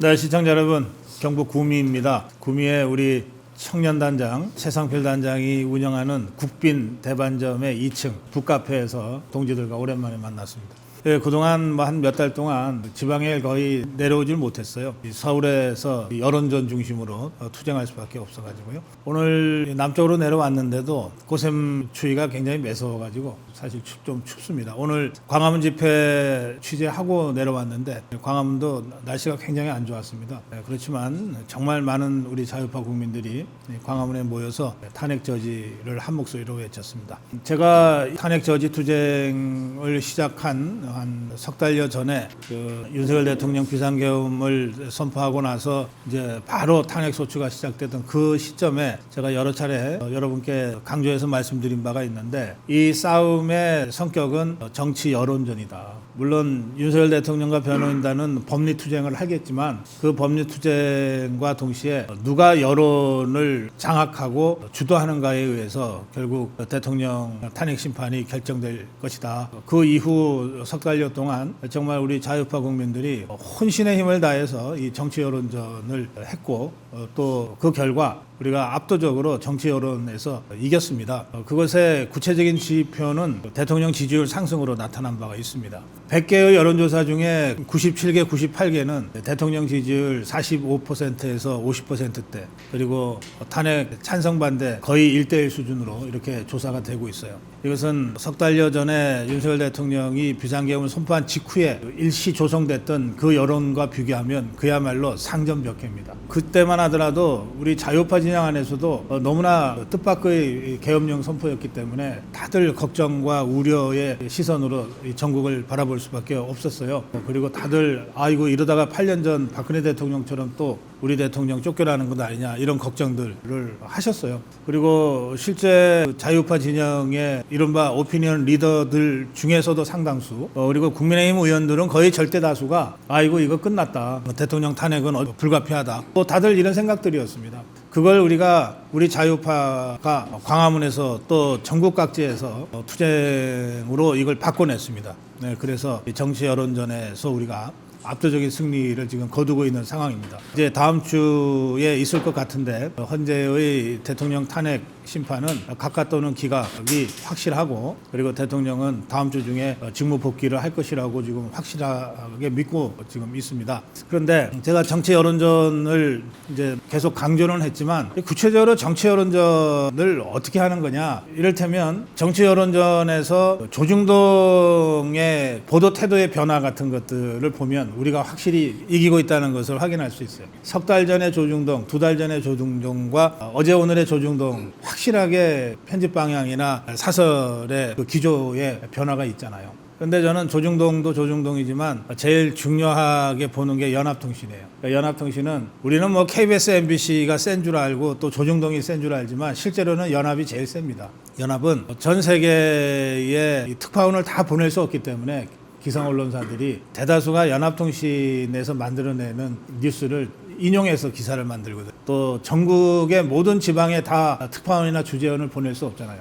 네, 시청자 여러분, 경북 구미입니다. 구미의 우리 청년단장 최상필 단장이 운영하는 국빈 대반점의 2층 북카페에서 동지들과 오랜만에 만났습니다. 예, 그동안 뭐 한 몇 달 동안 지방에 거의 내려오질 못했어요. 이 서울에서 이 여론전 중심으로 어, 투쟁할 수밖에 없어가지고요. 오늘 남쪽으로 내려왔는데도 고샘 추위가 굉장히 매서워가지고 사실 춥, 좀 춥습니다. 오늘 광화문 집회 취재하고 내려왔는데 광화문도 날씨가 굉장히 안 좋았습니다. 예, 그렇지만 정말 많은 우리 자유파 국민들이 이 광화문에 모여서 탄핵 저지를 한 목소리로 외쳤습니다. 제가 탄핵 저지 투쟁을 시작한 한 석 달여 전에 그 윤석열 대통령 비상계엄을 선포하고 나서 이제 바로 탄핵 소추가 시작되던 그 시점에 제가 여러 차례 어, 여러분께 강조해서 말씀드린 바가 있는데 이 싸움의 성격은 정치 여론전이다. 물론 윤석열 대통령과 변호인단은 법리 투쟁을 하겠지만 그 법리 투쟁과 동시에 누가 여론을 장악하고 주도하는가에 의해서 결국 대통령 탄핵 심판이 결정될 것이다. 그 이후 석 달여 동안 정말 우리 자유파 국민들이 혼신의 힘을 다해서 이 정치 여론전을 했고 또 그 결과 우리가 압도적으로 정치 여론에서 이겼습니다. 어, 그것의 구체적인 지표는 대통령 지지율 상승으로 나타난 바가 있습니다. 100개의 여론조사 중에 97개, 98개는 대통령 지지율 45%에서 50%대 그리고 탄핵 찬성 반대 거의 1대1 수준으로 이렇게 조사가 되고 있어요. 이것은 석 달여 전에 윤석열 대통령이 비상계엄을 선포한 직후에 일시 조성됐던 그 여론과 비교하면 그야말로 상전벽해입니다. 그때만 하더라도 우리 자유파 진영 안에서도 어, 너무나 뜻밖의 계엄령 선포였기 때문에 다들 걱정과 우려의 시선으로 이 전국을 바라볼 수밖에 없었어요. 그리고 다들 아이고 이러다가 8년 전 박근혜 대통령처럼 또 우리 대통령 쫓겨나는 것 아니냐 이런 걱정들을 하셨어요. 그리고 실제 자유파 진영의 이른바 오피니언 리더들 중에서도 상당수 어, 그리고 국민의힘 의원들은 거의 절대 다수가 아이고 이거 끝났다 대통령 탄핵은 어, 불가피하다 또 다들 이런 생각들이었습니다. 그걸 우리가 우리 자유파가 광화문에서 또 전국 각지에서 어, 투쟁으로 이걸 바꿔냈습니다. 네, 그래서 이 정치 여론전에서 우리가 압도적인 승리를 지금 거두고 있는 상황입니다. 이제 다음 주에 있을 것 같은데 헌재의 대통령 탄핵 심판은 각각 또는 기각이 확실하고 그리고 대통령은 다음 주 중에 직무 복귀를 할 것이라고 지금 확실하게 믿고 지금 있습니다. 그런데 제가 정치 여론전을 이제 계속 강조는 했지만 구체적으로 정치 여론전을 어떻게 하는 거냐 이를테면 정치 여론전에서 조중동의 보도 태도의 변화 같은 것들을 보면 우리가 확실히 이기고 있다는 것을 확인할 수 있어요. 석 달 전에 조중동, 두 달 전에 조중동과 어제 오늘의 조중동 확 실하게 편집 방향이나 사설의 그 기조의 변화가 있잖아요. 근데 저는 조중동도 조중동이지만 제일 중요하게 보는 게 연합통신이에요. 그러니까 연합통신은 우리는 뭐 KBS, MBC가 센 줄 알고 또 조중동이 센 줄 알지만 실제로는 연합이 제일 셉니다. 연합은 전 세계의 이 특파원을 다 보낼 수 없기 때문에 기성 언론사들이 대다수가 연합통신에서 만들어내는 뉴스를 인용해서 기사를 만들거든. 또 전국의 모든 지방에 다 특파원이나 주재원을 보낼 수 없잖아요.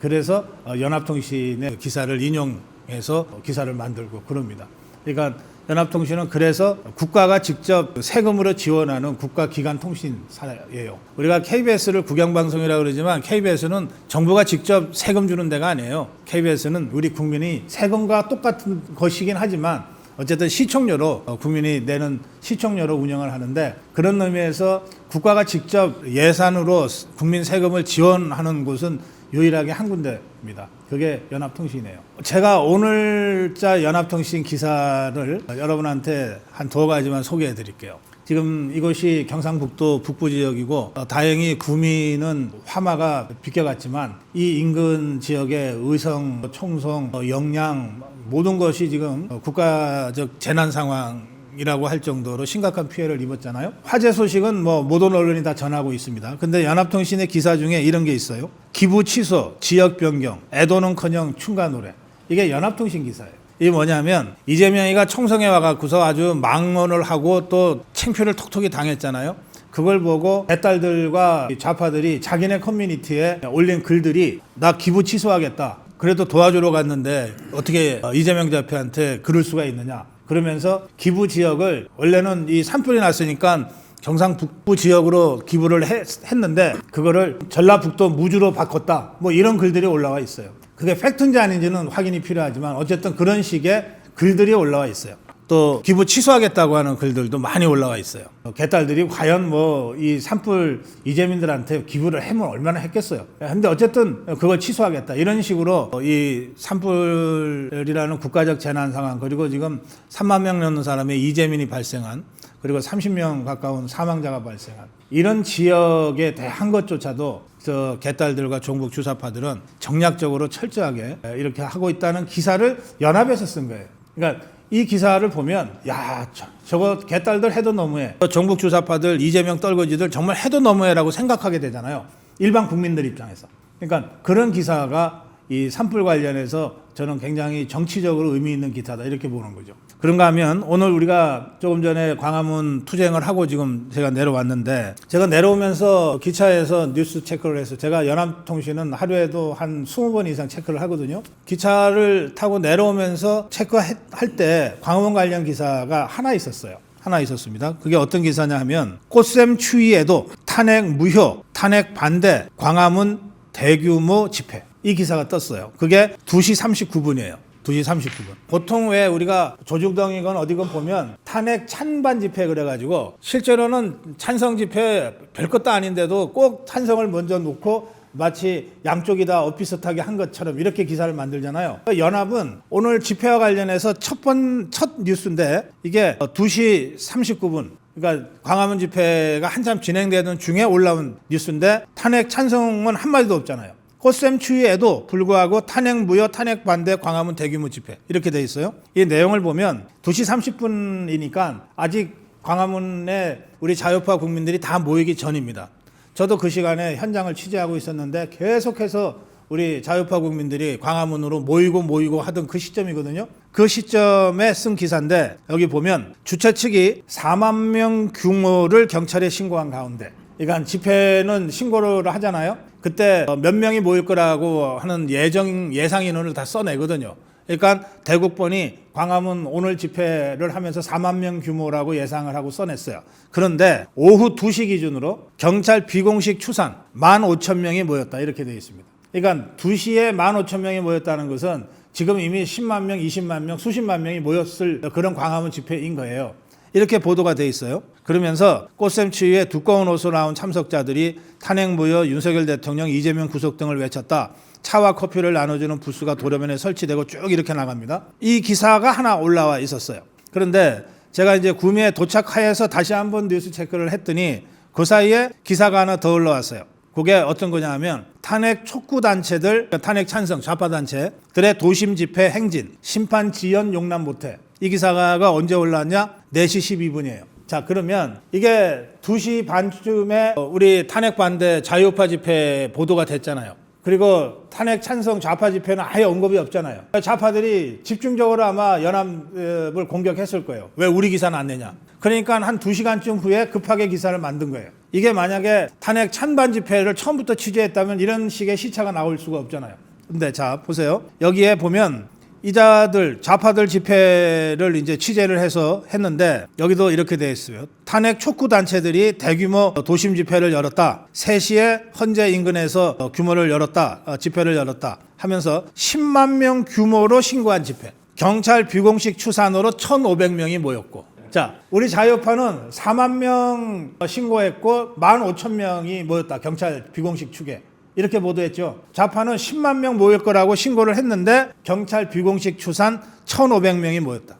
그래서 어, 연합통신의 기사를 인용해서 기사를 만들고 그럽니다. 그러니까 연합통신은 그래서 국가가 직접 세금으로 지원하는 국가기관 통신사예요. 우리가 KBS를 국영방송이라고 그러지만 KBS는 정부가 직접 세금 주는 데가 아니에요. KBS는 우리 국민이 세금과 똑같은 것이긴 하지만 어쨌든 시청료로 어, 국민이 내는 시청료로 운영을 하는데 그런 의미에서 국가가 직접 예산으로 국민 세금을 지원하는 곳은 유일하게 한 군데입니다. 그게 연합통신이에요. 제가 오늘자 연합통신 기사를 여러분한테 한 두 가지만 소개해 드릴게요. 지금 이곳이 경상북도 북부 지역이고 어, 다행히 구미는 화마가 비껴갔지만 이 인근 지역의 의성, 총성, 어, 영양 모든 것이 지금 어, 국가적 재난 상황 이라고 할 정도로 심각한 피해를 입었잖아요. 화재 소식은 뭐 모든 언론이 다 전하고 있습니다. 근데 연합통신의 기사 중에 이런 게 있어요. 기부 취소, 지역 변경, 애도는커녕 충가 노래. 이게 연합통신 기사예요. 이게 뭐냐면 이재명이가 총성에 와갖고서 아주 망언을 하고 또 챙표를 톡톡히 당했잖아요. 그걸 보고 배딸들과 좌파들이 자기네 커뮤니티에 올린 글들이 나 기부 취소하겠다. 그래도 도와주러 갔는데 어떻게 이재명 대표한테 그럴 수가 있느냐. 그러면서 기부 지역을 원래는 이 산불이 났으니까 경상북부 지역으로 기부를 했, 했는데 그거를 전라북도 무주로 바꿨다. 뭐 이런 글들이 올라와 있어요. 그게 팩트인지 아닌지는 확인이 필요하지만 어쨌든 그런 식의 글들이 올라와 있어요. 또 기부 취소하겠다고 하는 글들도 많이 올라와 있어요. 개딸들이 과연 뭐 이 산불 이재민들한테 기부를 해면 얼마나 했겠어요. 근데 어쨌든 그걸 취소하겠다 이런 식으로 이 산불이라는 국가적 재난 상황 그리고 지금 3만 명 넘는 사람의 이재민이 발생한 그리고 30명 가까운 사망자가 발생한 이런 지역에 대한 것조차도 저 개딸들과 종북 주사파들은 정략적으로 철저하게 이렇게 하고 있다는 기사를 연합에서 쓴 거예요. 그러니까 이 기사를 보면 야 저, 저거 개딸들 해도 너무해. 종북 주사파들 이재명 떨거지들 정말 해도 너무해라고 생각하게 되잖아요. 일반 국민들 입장에서. 그러니까 그런 기사가 이 산불 관련해서 저는 굉장히 정치적으로 의미 있는 기사다 이렇게 보는 거죠. 그런가 하면 오늘 우리가 조금 전에 광화문 투쟁을 하고 지금 제가 내려왔는데 제가 내려오면서 기차에서 뉴스 체크를 해서 제가 연합통신은 하루에도 한 20번 이상 체크를 하거든요. 기차를 타고 내려오면서 체크할 때 광화문 관련 기사가 하나 있었어요. 하나 있었습니다. 그게 어떤 기사냐 하면 꽃샘 추위에도 탄핵 무효, 탄핵 반대, 광화문 대규모 집회. 이 기사가 떴어요. 그게 2시 39분이에요. 2시 39분. 보통 왜 우리가 조중동이건 어디건 보면 탄핵 찬반 집회 그래가지고 실제로는 찬성 집회 별 것도 아닌데도 꼭 찬성을 먼저 놓고 마치 양쪽이 다 엇비슷하게 한 것처럼 이렇게 기사를 만들잖아요. 연합은 오늘 집회와 관련해서 첫 번, 첫 뉴스인데 이게 2시 39분. 그러니까 광화문 집회가 한참 진행되던 중에 올라온 뉴스인데 탄핵 찬성은 한마디도 없잖아요. 꽃샘 추위에도 불구하고 탄핵 무효, 탄핵 반대 광화문 대규모 집회 이렇게 돼 있어요. 이 내용을 보면 2시 30분이니까 아직 광화문에 우리 자유파 국민들이 다 모이기 전입니다. 저도 그 시간에 현장을 취재하고 있었는데 계속해서 우리 자유파 국민들이 광화문으로 모이고 모이고 하던 그 시점이거든요. 그 시점에 쓴 기사인데 여기 보면 주최 측이 4만 명 규모를 경찰에 신고한 가운데 그러니까 집회는 신고를 하잖아요. 그때 몇 명이 모일 거라고 하는 예정 예상 인원을 다 써내거든요. 그러니까 대국본이 광화문 오늘 집회를 하면서 4만 명 규모라고 예상을 하고 써냈어요. 그런데 오후 2시 기준으로 경찰 비공식 추산 1만 5천 명이 모였다 이렇게 되어 있습니다. 그러니까 2시에 1만 5천 명이 모였다는 것은 지금 이미 10만 명, 20만 명, 수십만 명이 모였을 그런 광화문 집회인 거예요. 이렇게 보도가 돼 있어요. 그러면서 꽃샘 추위에 두꺼운 옷으로 나온 참석자들이 탄핵 무효, 윤석열 대통령, 이재명 구속 등을 외쳤다. 차와 커피를 나눠주는 부스가 도로변에 설치되고 쭉 이렇게 나갑니다. 이 기사가 하나 올라와 있었어요. 그런데 제가 이제 구미에 도착하여서 다시 한번 뉴스 체크를 했더니 그 사이에 기사가 하나 더 올라왔어요. 그게 어떤 거냐 하면 탄핵 촉구 단체들, 탄핵 찬성 좌파 단체들의 도심 집회 행진, 심판 지연 용납 못해. 이 기사가 언제 올라왔냐? 4시 12분이에요. 자, 그러면 이게 2시 반쯤에 우리 탄핵 반대 자유파 집회 보도가 됐잖아요. 그리고 탄핵 찬성 좌파 집회는 아예 언급이 없잖아요. 좌파들이 집중적으로 아마 연합을 공격했을 거예요. 왜 우리 기사는 안 내냐? 그러니까 한 2시간쯤 후에 급하게 기사를 만든 거예요. 이게 만약에 탄핵 찬반 집회를 처음부터 취재했다면 이런 식의 시차가 나올 수가 없잖아요. 근데 자, 보세요. 여기에 보면 이자들 좌파들 집회를 이제 취재를 해서 했는데 여기도 이렇게 되어 있어요. 탄핵 촉구 단체들이 대규모 도심 집회를 열었다. 3시에 헌재 인근에서 규모를 열었다. 어, 집회를 열었다. 하면서 10만 명 규모로 신고한 집회. 경찰 비공식 추산으로 1,500명이 모였고 자, 우리 자유파는 4만 명 신고했고 1만 5천 명이 모였다. 경찰 비공식 축에. 이렇게 보도했죠. 좌파는 10만 명 모일 거라고 신고를 했는데 경찰 비공식 추산 1,500명이 모였다.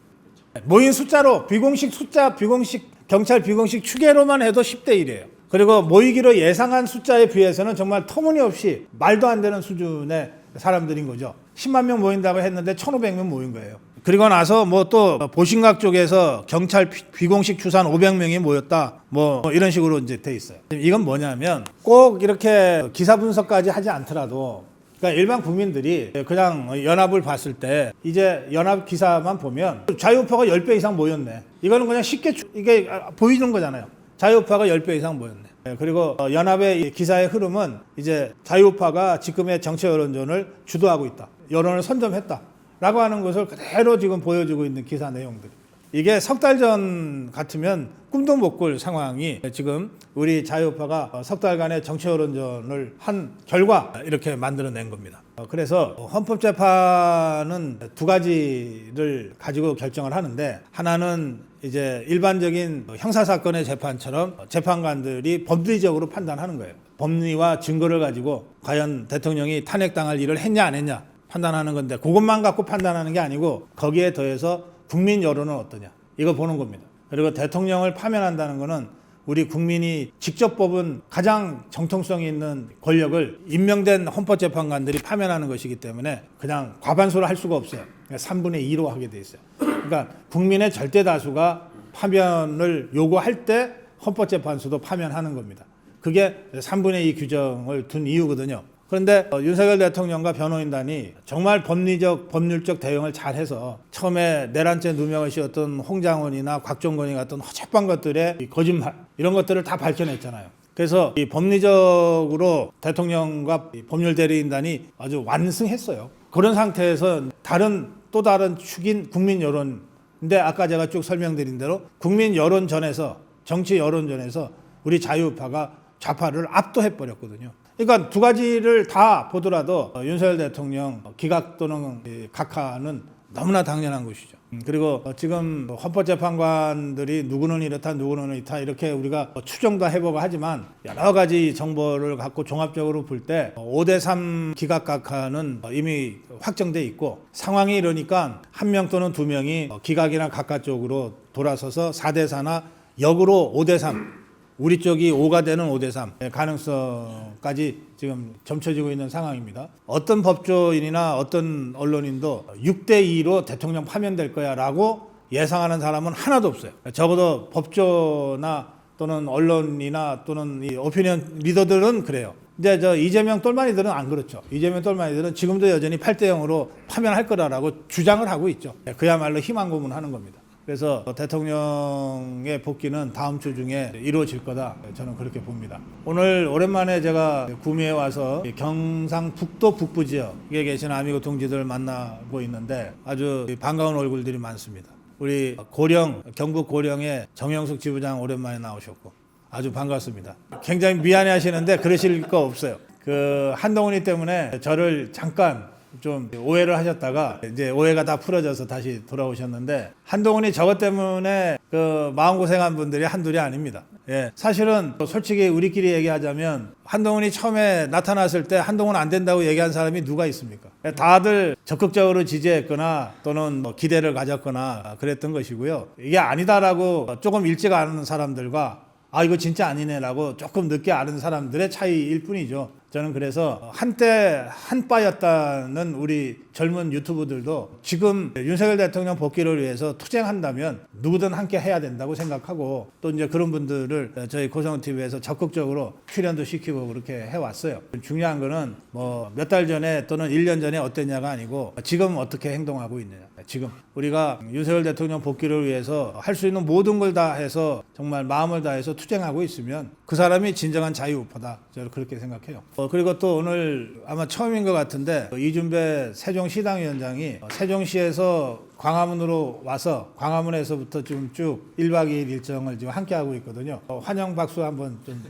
모인 숫자로 비공식 숫자, 비공식 경찰 비공식 추계로만 해도 10대 1이에요. 그리고 모이기로 예상한 숫자에 비해서는 정말 터무니없이 말도 안 되는 수준의 사람들인 거죠. 10만 명 모인다고 했는데 1,500명 모인 거예요. 그리고 나서 뭐 또 보신각 쪽에서 경찰 비공식 추산 500명이 모였다. 뭐 이런 식으로 이제 돼 있어요. 이건 뭐냐면 꼭 이렇게 기사 분석까지 하지 않더라도 그러니까 일반 국민들이 그냥 연합을 봤을 때 이제 연합 기사만 보면 자유파가 10배 이상 모였네. 이거는 그냥 쉽게 추- 이게 보이는 거잖아요. 자유파가 10배 이상 모였네. 네, 그리고 연합의 이 기사의 흐름은 이제 자유파가 지금의 정치 여론전을 주도하고 있다. 여론을 선점했다. 라고 하는 것을 그대로 지금 보여주고 있는 기사 내용들. 이게 석 달 전 같으면 꿈도 못 꿀 상황이 지금 우리 자유파가 석 달간의 정치 여론전을 한 결과 이렇게 만들어낸 겁니다. 어, 그래서 헌법재판은 두 가지를 가지고 결정을 하는데 하나는 이제 일반적인 형사사건의 재판처럼 재판관들이 법리적으로 판단하는 거예요. 법리와 증거를 가지고 과연 대통령이 탄핵당할 일을 했냐 안 했냐 판단하는 건데 그것만 갖고 판단하는 게 아니고 거기에 더해서 국민 여론은 어떠냐 이거 보는 겁니다. 그리고 대통령을 파면한다는 거는 우리 국민이 직접 뽑은 가장 정통성이 있는 권력을 임명된 헌법재판관들이 파면하는 것이기 때문에 그냥 과반수로 할 수가 없어요. 3분의 2로 하게 돼 있어요. 그러니까 국민의 절대 다수가 파면을 요구할 때 헌법재판소도 파면하는 겁니다. 그게 3분의 2 규정을 둔 이유거든요. 그런데 어, 윤석열 대통령과 변호인단이 정말 법리적 법률적 대응을 잘해서 처음에 내란죄 누명을 씌웠던 홍장원이나 곽종건이 같은 허접한 것들의 이 거짓말 이런 것들을 다 밝혀냈잖아요. 그래서 이 법리적으로 대통령과 이 법률 대리인단이 아주 완승했어요. 그런 상태에서 다른 또 다른 축인 국민 여론. 근데 아까 제가 쭉 설명드린 대로 국민 여론전에서 정치 여론전에서 우리 자유파가 좌파를 압도해 버렸거든요. 그러니까 두 가지를 다 보더라도 어, 윤석열 대통령 기각 또는 이 각하는 너무나 당연한 것이죠. 음, 그리고 어, 지금 헌법재판관들이 누구는 이렇다 누구는 이렇다 이렇게 우리가 뭐 추정도 해보고 하지만 여러 가지 정보를 갖고 종합적으로 볼 때 5대3 기각 각하는 이미 확정돼 있고 상황이 이러니까 한 명 또는 두 명이 기각이나 각하 쪽으로 돌아서서 4대4나 역으로 5대3 우리 쪽이 5가 되는 5대 3 가능성까지 지금 점쳐지고 있는 상황입니다. 어떤 법조인이나 어떤 언론인도 6대 2로 대통령 파면될 거야라고 예상하는 사람은 하나도 없어요. 적어도 법조나 또는 언론이나 또는 이 오피니언 리더들은 그래요. 이제 저 이재명 똘마니들은 안 그렇죠. 이재명 똘마니들은 지금도 여전히 8대 0으로 파면할 거라고 주장을 하고 있죠. 그야말로 희망 고문하는 겁니다. 그래서 대통령의 복귀는 다음 주 중에 이루어질 거다. 저는 그렇게 봅니다. 오늘 오랜만에 제가 구미에 와서 경상북도 북부 지역에 계신 아미고 동지들 만나고 있는데 아주 반가운 얼굴들이 많습니다. 우리 고령 경북 고령의 정영숙 지부장 오랜만에 나오셨고 아주 반갑습니다. 굉장히 미안해 하시는데 그러실 거 없어요. 그 한동훈이 때문에 저를 잠깐 좀 오해를 하셨다가 이제 오해가 다 풀어져서 다시 돌아오셨는데 한동훈이 저것 때문에 그 마음고생한 분들이 한둘이 아닙니다. 예. 사실은 솔직히 우리끼리 얘기하자면 한동훈이 처음에 나타났을 때 한동훈 안 된다고 얘기한 사람이 누가 있습니까? 다들 적극적으로 지지했거나 또는 뭐 기대를 가졌거나 그랬던 것이고요. 이게 아니다라고 조금 일찍 아는 사람들과 아 이거 진짜 아니네라고 조금 늦게 아는 사람들의 차이일 뿐이죠. 저는 그래서 한때 한바였다는 우리 젊은 유튜브들도 지금 윤석열 대통령 복귀를 위해서 투쟁한다면 누구든 함께 해야 된다고 생각하고 또 이제 그런 분들을 저희 고성 TV에서 적극적으로 출연도 시키고 그렇게 해왔어요. 중요한 거는 뭐 몇 달 전에 또는 1년 전에 어땠냐가 아니고 지금 어떻게 행동하고 있느냐. 지금 우리가 윤석열 대통령 복귀를 위해서 할 수 있는 모든 걸 다 해서 정말 마음을 다해서 투쟁하고 있으면 그 사람이 진정한 자유우파다. 저는 그렇게 생각해요. 어, 그리고 또 오늘 아마 처음인 것 같은데 이준배 세종시당위원장이 세종시에서 광화문으로 와서 광화문에서부터 지금 쭉 1박 2일 일정을 지금 함께 하고 있거든요. 어, 환영 박수 한번 좀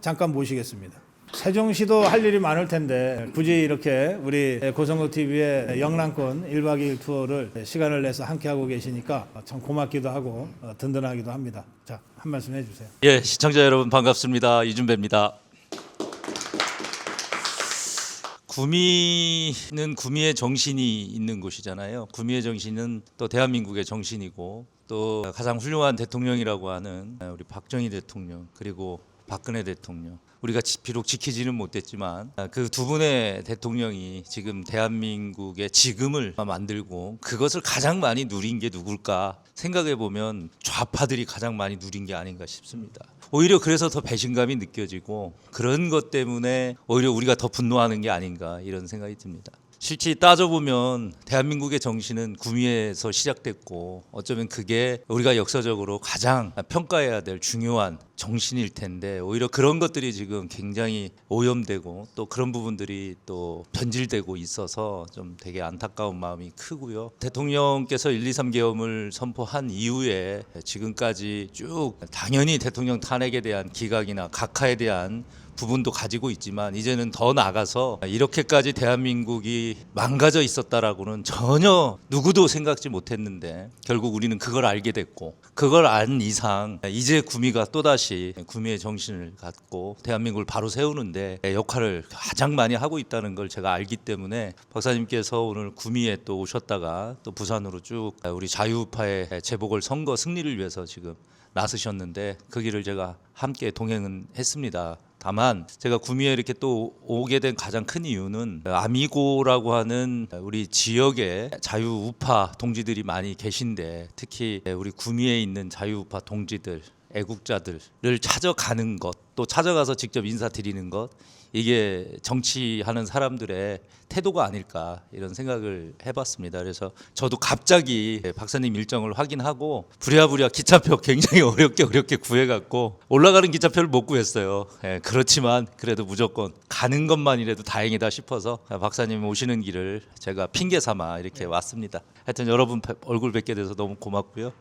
잠깐 모시겠습니다. 세종시도 할 일이 많을 텐데 굳이 이렇게 우리 고성국 TV의 영랑권 1박 2일 투어를 시간을 내서 함께 하고 계시니까 참 고맙기도 하고 어, 든든하기도 합니다. 자, 한 말씀 해 주세요. 예, 시청자 여러분 반갑습니다. 이준배입니다. 구미는 구미의 정신이 있는 곳이잖아요. 구미의 정신은 또 대한민국의 정신이고 또 가장 훌륭한 대통령이라고 하는 우리 박정희 대통령 그리고 박근혜 대통령 우리가 지- 비록 지키지는 못했지만 그 두 분의 대통령이 지금 대한민국의 지금을 만들고 그것을 가장 많이 누린 게 누굴까 생각해 보면 좌파들이 가장 많이 누린 게 아닌가 싶습니다. 오히려 그래서 더 배신감이 느껴지고 그런 것 때문에 오히려 우리가 더 분노하는 게 아닌가 이런 생각이 듭니다. 실제 따져보면 대한민국의 정신은 구미에서 시작됐고 어쩌면 그게 우리가 역사적으로 가장 평가해야 될 중요한 정신일 텐데 오히려 그런 것들이 지금 굉장히 오염되고 또 그런 부분들이 또 변질되고 있어서 좀 되게 안타까운 마음이 크고요. 대통령께서 1, 2, 3계엄을 선포한 이후에 지금까지 쭉 당연히 대통령 탄핵에 대한 기각이나 각하에 대한 부분도 가지고 있지만 이제는 더 나가서 이렇게까지 대한민국이 망가져 있었다라고는 전혀 누구도 생각지 못했는데 결국 우리는 그걸 알게 됐고 그걸 안 이상 이제 구미가 또다시 구미의 정신을 갖고 대한민국을 바로 세우는데 역할을 가장 많이 하고 있다는 걸 제가 알기 때문에 박사님께서 오늘 구미에 또 오셨다가 또 부산으로 쭉 우리 자유우파의 재보궐 선거 승리를 위해서 지금 나서셨는데 그 길을 제가 함께 동행은 했습니다. 다만 제가 구미에 이렇게 또 오게 된 가장 큰 이유는 아미고라고 하는 우리 지역에 자유우파 동지들이 많이 계신데 특히 우리 구미에 있는 자유우파 동지들 애국자들을 찾아가는 것 또 찾아가서 직접 인사드리는 것 이게 정치하는 사람들의 태도가 아닐까 이런 생각을 해봤습니다. 그래서 저도 갑자기 박사님 일정을 확인하고 부랴부랴 기차표 굉장히 어렵게 어렵게 구해갖고 올라가는 기차표를 못 구했어요. 예, 그렇지만 그래도 무조건 가는 것만이라도 다행이다 싶어서 박사님 오시는 길을 제가 핑계 삼아 이렇게 왔습니다. 하여튼 여러분 뵙- 얼굴 뵙게 돼서 너무 고맙고요.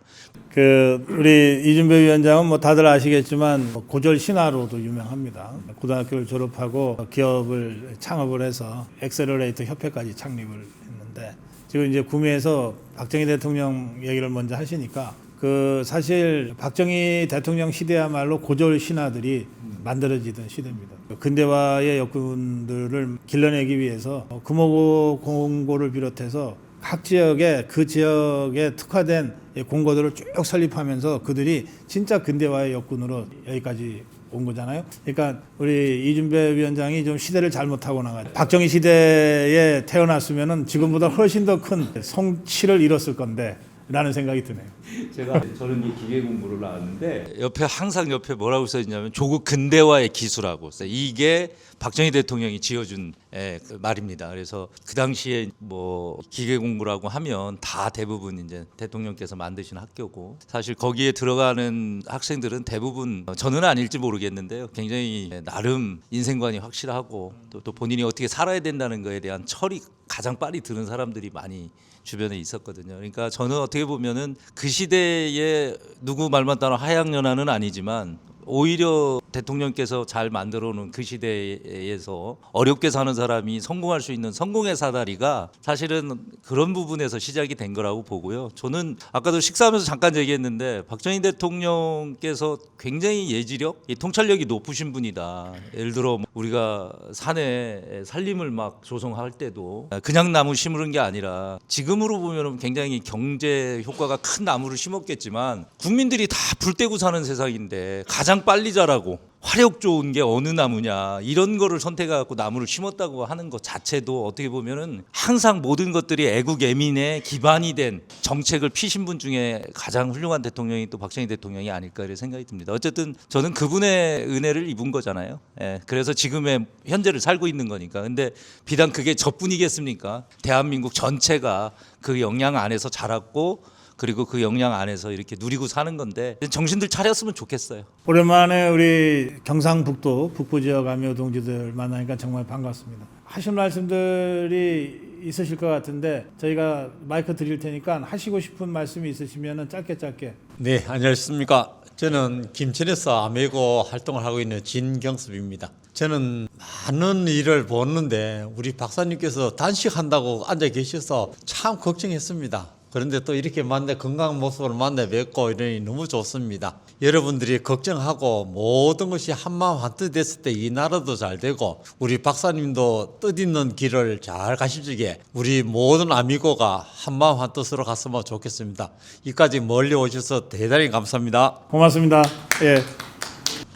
그 우리 이준배 위원장은 뭐 다들 아시겠지만 뭐 고졸 신화로도 유명합니다. 고등학교를 졸업하고 기업을 창업을 해서 엑셀러레이터 협회까지 창립을 했는데 지금 이제 구미에서 박정희 대통령 얘기를 먼저 하시니까 그 사실 박정희 대통령 시대야말로 고졸 신화들이 만들어지던 시대입니다. 근대화의 역군들을 길러내기 위해서 금호고 공고를 비롯해서 각 지역에 그 지역에 특화된 공고들을 쭉 설립하면서 그들이 진짜 근대화의 역군으로 여기까지 온 거잖아요. 그러니까 우리 이준배 위원장이 좀 시대를 잘못하고 나가. 박정희 시대에 태어났으면은 지금보다 훨씬 더 큰 성취를 이뤘을 건데. 라는 생각이 드네요. 제가 저는 이 기계 공부를 나왔는데 옆에 항상 옆에 뭐라고 써 있냐면 조국 근대화의 기수라고 써. 이게 박정희 대통령이 지어준 예, 그 말입니다. 그래서 그 당시에 뭐 기계 공부라고 하면 다 대부분 이제 대통령께서 만드신 학교고 사실 거기에 들어가는 학생들은 대부분 저는 아닐지 모르겠는데요. 굉장히 나름 인생관이 확실하고 또, 또 본인이 어떻게 살아야 된다는 거에 대한 철이 가장 빨리 드는 사람들이 많이 주변에 있었거든요. 그러니까 저는 어떻게 보면은 그 시대에 누구 말만 따라 하향연화는 아니지만 오히려 대통령께서 잘 만들어 놓은 그 시대에서 어렵게 사는 사람이 성공할 수 있는 성공의 사다리가 사실은 그런 부분에서 시작이 된 거라고 보고요. 저는 아까도 식사하면서 잠깐 얘기했는데 박정희 대통령께서 굉장히 예지력, 이 통찰력이 높으신 분이다. 예를 들어 뭐 우리가 산에 살림을 막 조성할 때도 그냥 나무 심으는 게 아니라 지금으로 보면 굉장히 경제 효과가 큰 나무를 심었겠지만 국민들이 다 불 떼고 사는 세상인데 가장 빨리 자라고 화력 좋은 게 어느 나무냐 이런 거를 선택해 갖고 나무를 심었다고 하는 것 자체도 어떻게 보면은 항상 모든 것들이 애국 애민의 기반이 된 정책을 피신 분 중에 가장 훌륭한 대통령이 또 박정희 대통령이 아닐까 이런 생각이 듭니다. 어쨌든 저는 그분의 은혜를 입은 거잖아요. 예, 그래서 지금의 현재를 살고 있는 거니까. 근데 비단 그게 저뿐이겠습니까? 대한민국 전체가 그 영향 안에서 자랐고 그리고 그 영향 안에서 이렇게 누리고 사는 건데 정신들 차렸으면 좋겠어요. 오랜만에 우리 경상북도 북부 지역 아미오 동지들 만나니까 정말 반갑습니다. 하실 말씀들이 있으실 것 같은데 저희가 마이크 드릴 테니까 하시고 싶은 말씀이 있으시면 짧게 짧게 네, 안녕하십니까. 저는 김천에서 아메고 활동을 하고 있는 진경섭입니다. 저는 많은 일을 보는데 우리 박사님께서 단식한다고 앉아 계셔서 참 걱정했습니다. 그런데 또 이렇게 만나 건강한 모습을 만나 뵙고 이러니 너무 좋습니다. 여러분들이 걱정하고 모든 것이 한마음 한뜻 됐을 때 이 나라도 잘 되고 우리 박사님도 뜻 있는 길을 잘 가시지게 우리 모든 아미고가 한마음 한뜻으로 갔으면 좋겠습니다. 이까지 멀리 오셔서 대단히 감사합니다. 고맙습니다. 예.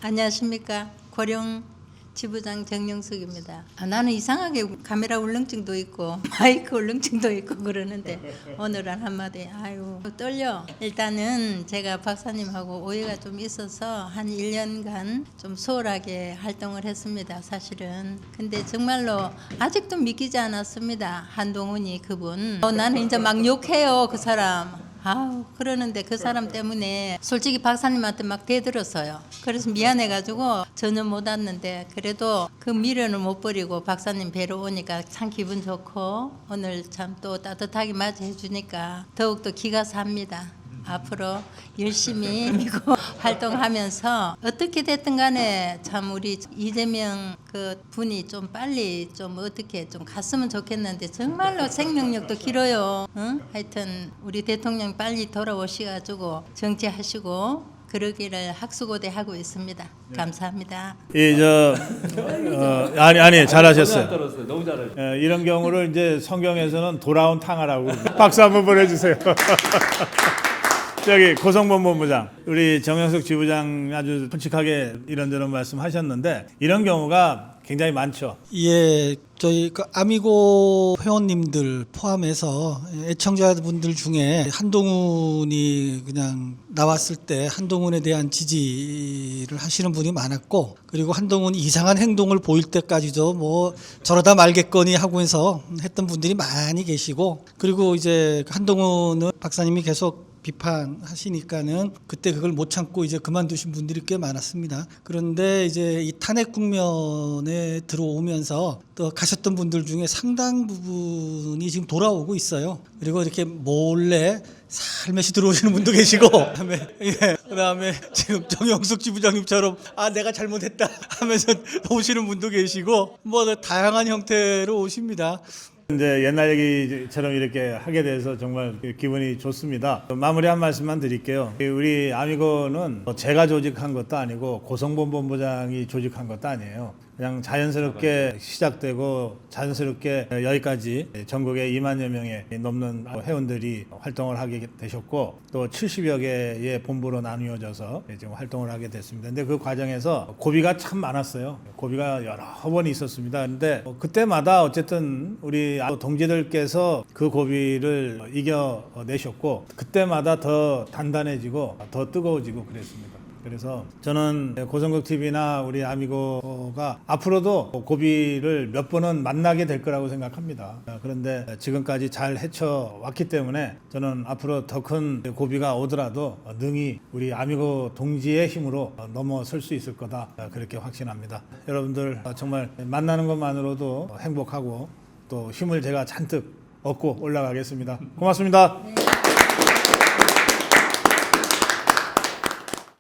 안녕하십니까 고령 지부장 정영숙입니다. 아, 나는 이상하게 카메라 울렁증도 있고 마이크 울렁증도 있고 그러는데 오늘은 한마디 아유 떨려. 일단은 제가 박사님하고 오해가 좀 있어서 한 1년간 좀 소홀하게 활동을 했습니다. 사실은. 근데 정말로 아직도 믿기지 않았습니다. 한동훈이 그분. 어, 나는 이제 막 욕해요 그 사람. 아우 그러는데 그 사람 때문에 솔직히 박사님한테 막 대들었어요. 그래서 미안해가지고 전혀 못 왔는데 그래도 그 미련을 못 버리고 박사님 뵈러 오니까 참 기분 좋고 오늘 참 또 따뜻하게 맞이해 주니까 더욱더 기가 삽니다. 앞으로 열심히 믿고 활동하면서 어떻게 됐든 간에 참 우리 이재명 그 분이 좀 빨리 좀 어떻게 좀 갔으면 좋겠는데 정말로 생명력도 길어요. 응? 하여튼 우리 대통령 빨리 돌아오셔가지고 정치하시고 그러기를 학수고대 하고 있습니다. 감사합니다. 이저 어, 아니 아니 잘하셨어요. 너무 잘하셨어요. 예, 이런 경우를 이제 성경에서는 돌아온 탕하라고 박수 한번 보내주세요. 저기 고성범 본부장, 우리 정영석 지부장 아주 솔직하게 이런저런 말씀하셨는데 이런 경우가 굉장히 많죠. 예, 저희 그 아미고 회원님들 포함해서 애청자분들 중에 한동훈이 그냥 나왔을 때 한동훈에 대한 지지를 하시는 분이 많았고 그리고 한동훈이 이상한 행동을 보일 때까지도 뭐 저러다 말겠거니 하고서 했던 분들이 많이 계시고 그리고 이제 한동훈은 박사님이 계속 비판하시니까는 그때 그걸 못 참고 이제 그만두신 분들이 꽤 많았습니다. 그런데 이제 이 탄핵 국면에 들어오면서 또 가셨던 분들 중에 상당 부분이 지금 돌아오고 있어요. 그리고 이렇게 몰래 살며시 들어오시는 분도 계시고 그다음에 예, 그다음에 지금 정영숙 지부장님처럼 아 내가 잘못했다 하면서 오시는 분도 계시고 뭐 다양한 형태로 오십니다. 이제 옛날 얘기처럼 이렇게 하게 돼서 정말 기분이 좋습니다. 마무리 한 말씀만 드릴게요. 우리 아미고는 뭐 제가 조직한 것도 아니고 고성범 본부장이 조직한 것도 아니에요. 그냥 자연스럽게 시작되고 자연스럽게 여기까지 전국에 2만여 명의 넘는 회원들이 활동을 하게 되셨고 또 70여 개의 본부로 나누어져서 지금 활동을 하게 됐습니다. 근데 그 과정에서 고비가 참 많았어요. 고비가 여러 번 있었습니다. 근데 그때마다 어쨌든 우리 동지들께서 그 고비를 이겨내셨고 그때마다 더 단단해지고 더 뜨거워지고 그랬습니다. 그래서 저는 고성국 TV나 우리 아미고가 앞으로도 고비를 몇 번은 만나게 될 거라고 생각합니다. 그런데 지금까지 잘 헤쳐 왔기 때문에 저는 앞으로 더 큰 고비가 오더라도 능히 우리 아미고 동지의 힘으로 넘어설 수 있을 거다 그렇게 확신합니다. 여러분들 정말 만나는 것만으로도 행복하고 또 힘을 제가 잔뜩 얻고 올라가겠습니다. 고맙습니다.